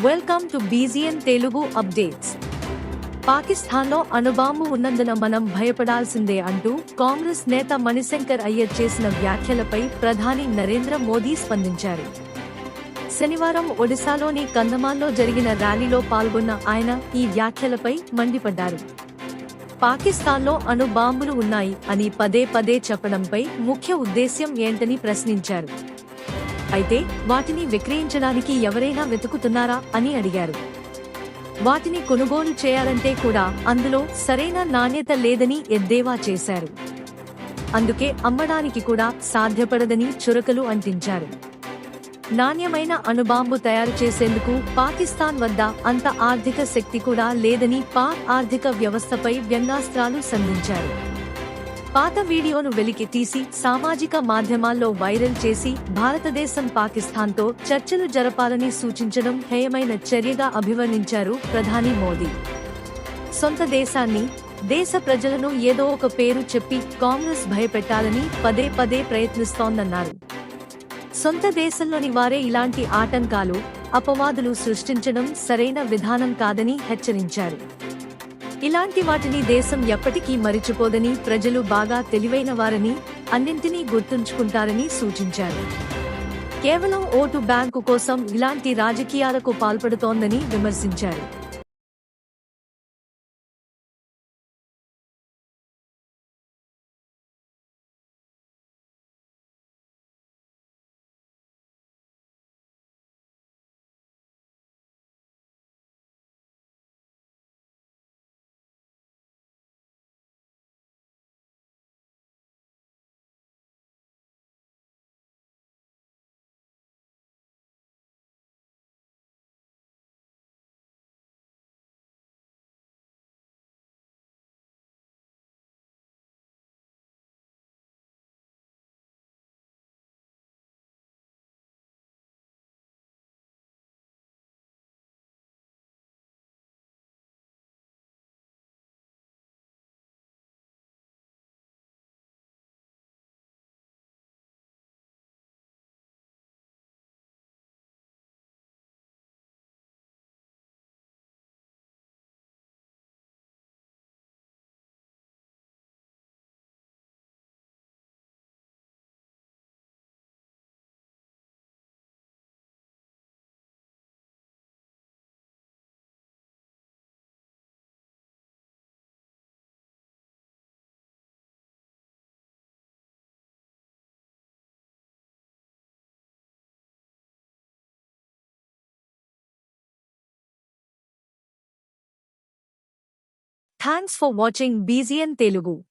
Welcome to BGN Telugu updates పాకిస్తాన్లో అణుబాంబు ఉన్నందున మనం భయపడాల్సిందే అంటూ కాంగ్రెస్ నేత మణిశంకర్ అయ్యర్ చేసిన వ్యాఖ్యలపై ప్రధాని నరేంద్ర మోదీ స్పందించారు. శనివారం ఒడిశాలోని కందమాల్లో జరిగిన ర్యాలీలో పాల్గొన్న ఆయన ఈ వ్యాఖ్యలపై మండిపడ్డారు. పాకిస్తాన్లో అణు బాంబులు ఉన్నాయి అని పదే పదే చెప్పడంపై ముఖ్య ఉద్దేశ్యం ఏంటని ప్రశ్నించారు. అయితే వాటిని విక్రయించడానికి ఎవరైనా వెతుకుతున్నారా అని అడిగారు. వాటిని కొనుగోలు చేయాలంటే కూడా అందులో సరైన నాణ్యత లేదని ఎద్దేవా చేశారు. అందుకే అమ్మడానికి కూడా సాధ్యపడదని చురకలు అంటించారు. నాణ్యమైన అణుబాంబు తయారు చేసేందుకు పాకిస్తాన్ వద్ద అంత ఆర్థిక శక్తి కూడా లేదని పాక్ ఆర్థిక వ్యవస్థపై వ్యంగాస్త్రాలు సంధించారు. పాత వీడియోను వెలికి తీసి సామాజిక మాధ్యమాల్లో వైరల్ చేసి భారతదేశం పాకిస్తాన్తో చర్చలు జరపాలని సూచించడం హేయమైన చర్యగా అభివర్ణించారు ప్రధాని మోదీ. సొంత దేశాన్ని దేశ ప్రజలను ఏదో ఒక పేరు చెప్పి కాంగ్రెస్ భయపెట్టాలని పదే పదే ప్రయత్నిస్తోందన్నారు. సొంత దేశంలోని వారే ఇలాంటి ఆటంకాలు అపవాదులు సృష్టించడం సరైన విధానం కాదని హెచ్చరించారు. ఇలాంటి వాటిని దేశం ఎప్పటికీ మరిచిపోదని ప్రజలు బాగా తెలివైన వారని అన్నింటినీ గుర్తుంచుకుంటారని సూచించారు. కేవలం ఓటు బ్యాంకు కోసం ఇలాంటి రాజకీయాలకు పాల్పడుతోందని విమర్శించారు. Thanks for watching BGN Telugu